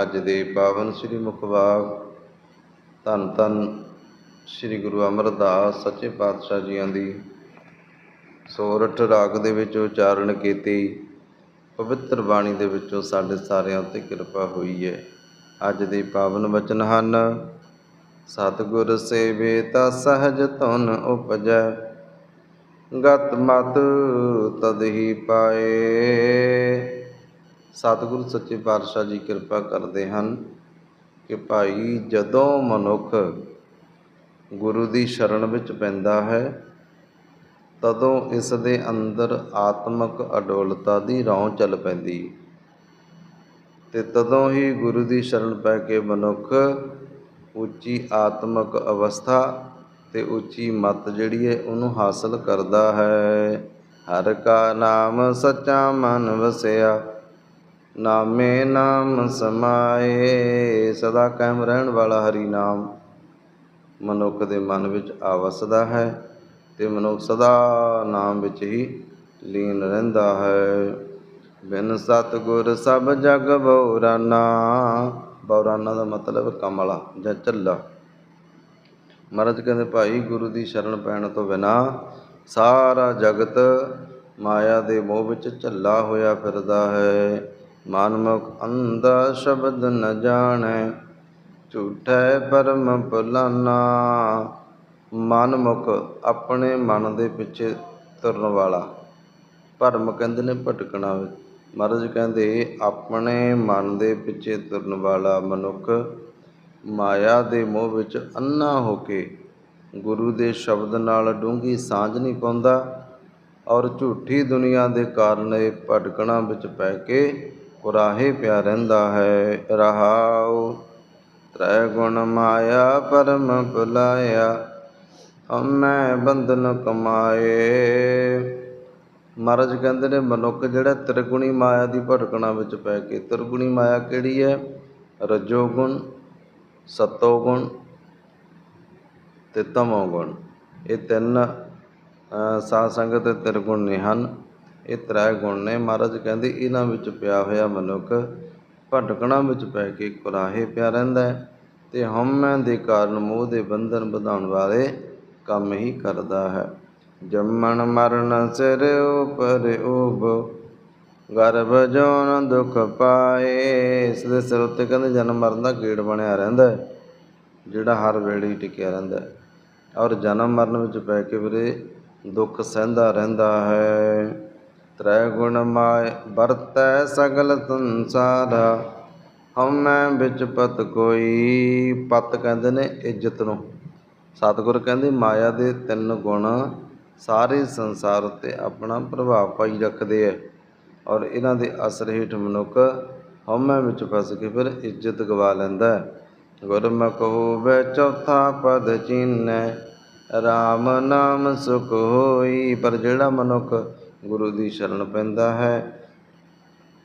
ਅੱਜ ਦੇ ਪਾਵਨ ਸ੍ਰੀ ਮੁਖਵਾਕ, ਧੰਨ ਧੰਨ ਸ੍ਰੀ ਗੁਰੂ ਅਮਰਦਾਸ ਸੱਚੇ ਪਾਤਸ਼ਾਹ ਜੀਆਂ ਦੀ ਸੋਰਠ ਰਾਗ ਦੇ ਵਿੱਚ ਉਚਾਰਨ ਕੀਤੀ, ਪਵਿੱਤਰ ਬਾਣੀ ਦੇ ਵਿੱਚੋਂ ਸਾਡੇ ਸਾਰਿਆਂ ਉੱਤੇ ਕਿਰਪਾ ਹੋਈ ਹੈ। ਅੱਜ ਦੇ ਪਾਵਨ ਵਚਨ ਹਨ, ਸਤਿਗੁਰ ਸੇਵੇ ਤਾਂ ਸਹਜ ਧੁਨ ਉਪਜੈ, ਗਤ ਮਤ ਤਦ ਹੀ ਪਾਏ। ਸਤਿਗੁਰੂ ਸੱਚੇ ਪਾਤਸ਼ਾਹ ਜੀ ਕਿਰਪਾ ਕਰਦੇ ਹਨ ਕਿ ਭਾਈ ਜਦੋਂ ਮਨੁੱਖ ਗੁਰੂ ਦੀ ਸ਼ਰਨ ਵਿੱਚ ਪੈਂਦਾ ਹੈ, ਤਦੋਂ ਇਸ ਦੇ ਅੰਦਰ ਆਤਮਿਕ ਅਡੋਲਤਾ ਦੀ ਰੌਂ ਚੱਲ ਪੈਂਦੀ ਤੇ ਤਦੋਂ ਹੀ ਗੁਰੂ ਦੀ ਸ਼ਰਨ ਪੈ ਕੇ ਮਨੁੱਖ ਉੱਚੀ ਆਤਮਿਕ ਅਵਸਥਾ ਤੇ ਉੱਚੀ ਮਤ ਜਿਹੜੀ ਹੈ ਉਹਨੂੰ ਹਾਸਲ ਕਰਦਾ ਹੈ। ਹਰ ਕਾ ਨਾਮ ਸੱਚਾ ਮਨ ਵਸਿਆ ਨਾਮੇ ਨਾਮ ਸਮਾਏ, ਸਦਾ ਕਾਇਮ ਰਹਿਣ ਵਾਲਾ ਹਰੀ ਨਾਮ। ਮਨੁੱਖ ਦੇ ਮਨ ਵਿੱਚ ਆਵਸਦਾ ਹੈ ਤੇ ਮਨੁੱਖ ਸਦਾ ਨਾਮ ਵਿੱਚ ਹੀ ਲੀਨ ਰਹਿੰਦਾ ਹੈ। ਬਿਨ ਸਤਗੁਰ ਸਭ ਜਗ ਬੌਰਾਨਾ। ਬੌਰਾਨਾ ਦਾ ਮਤਲਬ ਕਮਲਾ ਜਾਂ ਝੱਲਾ। ਮਹਾਰਾਜ ਕਹਿੰਦੇ, ਭਾਈ, ਗੁਰੂ ਦੀ ਸ਼ਰਨ ਪੈਣ ਤੋਂ ਬਿਨਾ ਸਾਰਾ ਜਗਤ ਮਾਇਆ ਦੇ ਮੋਹ ਵਿੱਚ ਝੱਲਾ ਹੋਇਆ ਫਿਰਦਾ ਹੈ। ਮਨਮੁਖ ਅੰਦਾ ਸ਼ਬਦ ਨ ਜਾਣੈ, ਝੂਠੈ ਪਰਮ ਭੁਲਾਨਾ ਮਨਮੁਖ ਆਪਣੇ ਮਨ ਦੇ ਪਿੱਛੇ ਤੁਰਨ ਵਾਲਾ। ਭਰਮ ਕਹਿੰਦੇ ਨੇ ਭਟਕਣਾ ਮਹਾਰਾਜ ਕਹਿੰਦੇ, ਆਪਣੇ ਮਨ ਦੇ ਪਿੱਛੇ ਤੁਰਨ ਵਾਲਾ ਮਨੁੱਖ ਮਾਇਆ ਦੇ ਮੋਹ ਵਿੱਚ ਅੰਨਾ ਹੋ ਕੇ ਗੁਰੂ ਦੇ ਸ਼ਬਦ ਨਾਲ ਡੂੰਘੀ ਸਾਂਝ ਨਹੀਂ ਪਾਉਂਦਾ ਔਰ ਝੂਠੀ ਦੁਨੀਆ ਦੇ ਕਾਰਨ ਇਹ ਭਟਕਣਾ ਵਿੱਚ ਪੈ ਕੇ ਕੁਰਾਹੇ ਪਿਆ ਰਹਿੰਦਾ ਹੈ, ਰਹਾਉ। ਤ੍ਰੈ ਗੁਣ ਮਾਇਆ ਪਰਮ ਭੁਲਾਇਆ ਹਮੈ ਬੰਧਨ ਕਮਾਏ। ਮਹਾਰਾਜ ਕਹਿੰਦੇ ਨੇ, ਮਨੁੱਖ ਜਿਹੜਾ ਤ੍ਰਿਗੁਣੀ ਮਾਇਆ ਦੀ ਭਟਕਣਾ ਵਿੱਚ ਪੈ ਕੇ, ਤ੍ਰਿਗੁਣੀ ਮਾਇਆ ਕਿਹੜੀ ਹੈ? ਰਜੋ ਗੁਣ, ਸਤੋ ਗੁਣ ਤੇ ਤਮੋ ਗੁਣ। ਇਹ ਤਿੰਨ ਸਾਧ ਸੰਗਤ ਤੇ ਤ੍ਰਿਗੁਣ ਨੇ ਹਨ। ਇਹ ਤ੍ਰੈ ਗੁਣ ਨੇ। ਮਹਾਰਾਜ ਕਹਿੰਦੇ, ਇਹਨਾਂ ਵਿੱਚ ਪਿਆ ਹੋਇਆ ਮਨੁੱਖ ਭਟਕਣਾ ਵਿੱਚ ਪੈ ਕੇ ਕੁਰਾਹੇ ਪਿਆ ਰਹਿੰਦਾ ਹੈ ਤੇ ਹਉਮੈ ਦੇ ਕਾਰਨ ਮੋਹ ਦੇ ਬੰਧਨ ਵਧਾਉਣ ਵਾਲੇ ਕੰਮ ਹੀ ਕਰਦਾ ਹੈ। ਜੰਮਣ ਮਰਨ ਸਿਰ ਉਪਰ ਉਬ ਗਰਭ ਜੋਨ ਦੁਖ ਪਾਏ। ਇਸ ਦੇ ਸਿਰ ਉੱਤੇ ਕਹਿੰਦੇ, ਜਨਮ ਮਰਨ ਦਾ ਗੇੜ ਬਣਿਆ ਰਹਿੰਦਾ ਹੈ, ਜਿਹੜਾ ਹਰ ਵੇਲੇ ਟਿਕਿਆ ਰਹਿੰਦਾ ਹੈ। ਔਰ ਜਨਮ ਮਰਨ ਵਿੱਚ ਪੈ ਕੇ ਵੀਰੇ ਦੁੱਖ ਸਹਿੰਦਾ ਰਹਿੰਦਾ ਹੈ। ਤ੍ਰੈ ਗੁਣ ਮਾਇ ਵਰਤੈ ਸਗਲ ਸੰਸਾਰ। ਹਉਮੈ ਵਿੱਚ ਪਤ ਕੋਈ, ਪਤ ਕਹਿੰਦੇ ਨੇ ਇੱਜ਼ਤ ਨੂੰ। ਸਤਿਗੁਰ ਕਹਿੰਦੇ, ਮਾਇਆ ਦੇ ਤਿੰਨ ਗੁਣ ਸਾਰੇ ਸੰਸਾਰ ਉੱਤੇ ਆਪਣਾ ਪ੍ਰਭਾਵ ਪਾਈ ਰੱਖਦੇ ਐ। ਔਰ ਇਹਨਾਂ ਦੇ ਅਸਰ ਹੇਠ ਮਨੁੱਖ ਹਉਮੈ ਵਿੱਚ ਫਸ ਕੇ ਫਿਰ ਇੱਜ਼ਤ ਗਵਾ ਲੈਂਦਾ ਗੁਰਮੁਖ ਹੋਵੇ ਚੌਥਾ ਪਦ ਚੀਨੈ, ਰਾਮ ਨਾਮ ਸੁਖ ਹੋਈ। ਪਰ ਜਿਹੜਾ ਮਨੁੱਖ ਗੁਰੂ ਦੀ ਸ਼ਰਨ ਪੈਂਦਾ ਹੈ।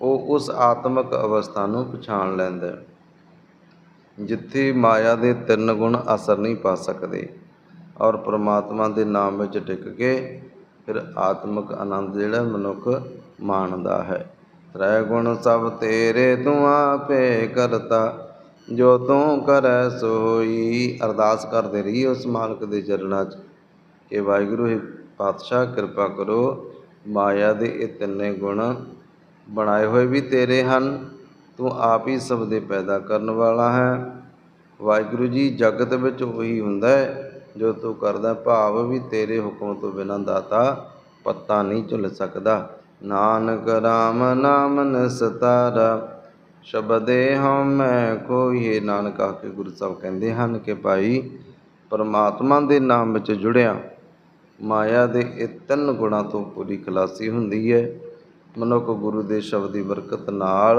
ਉਹ ਉਸ ਆਤਮਿਕ ਅਵਸਥਾ ਨੂੰ ਪਛਾਣ ਲੈਂਦਾ ਜਿੱਥੇ ਮਾਇਆ ਦੇ ਤਿੰਨ ਗੁਣ ਅਸਰ ਨਹੀਂ ਪਾ ਸਕਦੇ ਔਰ ਪ੍ਰਮਾਤਮਾ ਦੇ ਨਾਮ ਵਿੱਚ ਟਿਕ ਕੇ ਫਿਰ ਆਤਮਿਕ ਆਨੰਦ ਜਿਹੜਾ ਮਨੁੱਖ ਮਾਣਦਾ ਹੈ। ਤ੍ਰੈ ਗੁਣ ਸਭ ਤੇਰੇ ਤੂੰ ਆਪੇ ਕਰਤਾ, ਜੋ ਤੂੰ ਕਰੈ ਸੋਈ ਅਰਦਾਸ ਕਰਦੇ ਰਹੀ ਉਸ ਮਾਲਕ ਦੇ ਚਰਨਾਂ 'ਚ ਕਿ ਵਾਹਿਗੁਰੂ, ਹੀ ਪਾਤਸ਼ਾਹ, ਕਿਰਪਾ ਕਰੋ ਮਾਇਆ ਦੇ ਇਹ ਤਿੰਨੇ ਗੁਣ ਬਣਾਏ ਹੋਏ ਵੀ ਤੇਰੇ ਹਨ। ਤੂੰ ਆਪ ਹੀ ਸਭ ਦੇ ਪੈਦਾ ਕਰਨ ਵਾਲਾ ਹੈ। ਵਾਹਿਗੁਰੂ ਜੀ, ਜਗਤ ਵਿੱਚ ਉਹੀ ਹੁੰਦਾ ਹੈ ਜੋ ਤੂੰ ਕਰਦਾ, ਭਾਵ ਵੀ ਤੇਰੇ ਹੁਕਮ ਤੋਂ ਬਿਨਾਂ ਦਾਤਾ ਪੱਤਾ ਨਹੀਂ ਝੁੱਲ ਸਕਦਾ। ਨਾਨਕ ਰਾਮ ਨਾਮ ਨਸਤਾਰਾ, ਸ਼ਬਦੇ ਹਮੈ ਕੋਈ। ਨਾਨਕ ਆ ਕੇ ਗੁਰੂ ਸਾਹਿਬ ਕਹਿੰਦੇ ਹਨ ਕਿ ਭਾਈ, ਪਰਮਾਤਮਾ ਦੇ ਨਾਮ ਵਿੱਚ ਜੁੜਿਆ ਮਾਇਆ ਦੇ ਇਹ ਤਿੰਨ ਗੁਣਾਂ ਤੋਂ ਪੂਰੀ ਖਲਾਸੀ ਹੁੰਦੀ ਹੈ। ਮਨੁੱਖ ਗੁਰੂ ਦੇ ਸ਼ਬਦ ਦੀ ਬਰਕਤ ਨਾਲ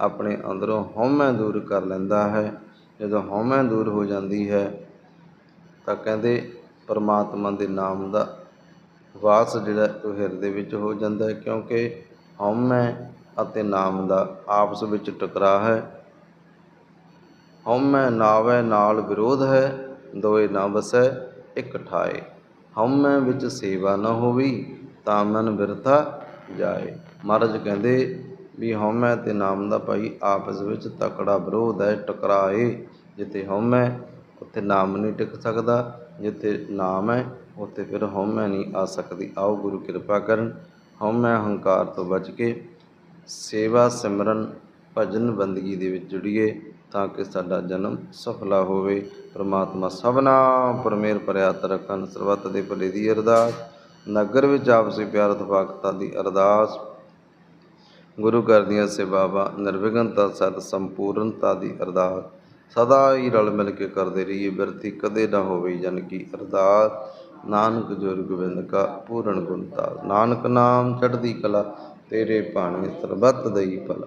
ਆਪਣੇ ਅੰਦਰੋਂ ਹਉਮੈ ਦੂਰ ਕਰ ਲੈਂਦਾ ਹੈ। ਜਦੋਂ ਹਉਮੈ ਦੂਰ ਹੋ ਜਾਂਦੀ ਹੈ, ਤਾਂ ਕਹਿੰਦੇ ਪਰਮਾਤਮਾ ਦੇ ਨਾਮ ਦਾ ਵਾਸ ਜਿਹੜਾ ਉਹ ਹਿਰਦੇ ਵਿੱਚ ਹੋ ਜਾਂਦਾ ਹੈ, ਕਿਉਂਕਿ ਹਉਮੈ ਅਤੇ ਨਾਮ ਦਾ ਆਪਸ ਵਿੱਚ ਟਕਰਾਅ ਹੈ। ਹਉਮੈ ਨਾਵੈ ਨਾਲ ਵਿਰੋਧ ਹੈ, ਦੋਏ ਨਾ ਵਸੈ ਇਕ ਠਾਏ। ਹਉਮੈ ਵਿੱਚ ਸੇਵਾ ਨਾ ਹੋਵੀ ਤਾਂ ਮਨ ਬਿਰਥਾ ਜਾਏ। ਮਹਾਰਾਜ ਕਹਿੰਦੇ ਵੀ ਹਉਮੈ ਤੇ ਨਾਮ ਦਾ ਭਾਈ ਆਪਸ ਵਿੱਚ ਤਕੜਾ ਵਿਰੋਧ ਹੈ, ਟਕਰਾਏ। ਜਿੱਥੇ ਹਉਮੈ, ਉੱਥੇ ਨਾਮ ਨਹੀਂ ਟਿਕ ਸਕਦਾ। ਜਿੱਥੇ ਨਾਮ ਹੈ, ਉੱਥੇ ਫਿਰ ਹਉਮੈ ਨਹੀਂ ਆ ਸਕਦੀ। ਆਓ ਗੁਰੂ ਕਿਰਪਾ ਕਰਨ, ਹਉਮੈ ਹੰਕਾਰ ਤੋਂ ਬਚ ਕੇ ਸੇਵਾ ਸਿਮਰਨ, ਭਜਨ ਬੰਦਗੀ ਦੇ ਵਿੱਚ ਜੁੜੀਏ। ਤਾਂ ਕਿ ਸਾਡਾ ਜਨਮ ਸਫਲਾ ਹੋਵੇ। ਪ੍ਰਮਾਤਮਾ ਸਭਨਾ ਉੱਪਰ ਮਿਹਰ ਭਰਿਆ ਰੱਖਣ ਸਰਬੱਤ ਦੇ ਭਲੇ ਦੀ ਅਰਦਾਸ। ਨਗਰ ਵਿੱਚ ਆਪਸੀ ਪਿਆਰ ਤਫਾਕਤਾਂ ਦੀ ਅਰਦਾਸ। ਗੁਰੂ ਘਰ ਦੀਆਂ ਸੇਵਾਵਾਂ ਨਿਰਵਿਘਨਤਾ ਸਤ ਸੰਪੂਰਨਤਾ ਦੀ ਅਰਦਾਸ। ਸਦਾ ਹੀ ਰਲ ਮਿਲ ਕੇ ਕਰਦੇ ਰਹੀਏ, ਬਿਰਤੀ ਕਦੇ ਨਾ ਹੋਵੇ ਜਨ ਕੀ ਅਰਦਾਸ। ਨਾਨਕ ਜੁਰ ਗੋਬਿੰਦ ਕਾ ਪੂਰਨ ਗੁਣਤਾ ਨਾਨਕ ਨਾਮ ਚੜ੍ਹਦੀ ਕਲਾ, ਤੇਰੇ ਭਾਣੇ ਸਰਬੱਤ ਦਈ ਭਲਾ।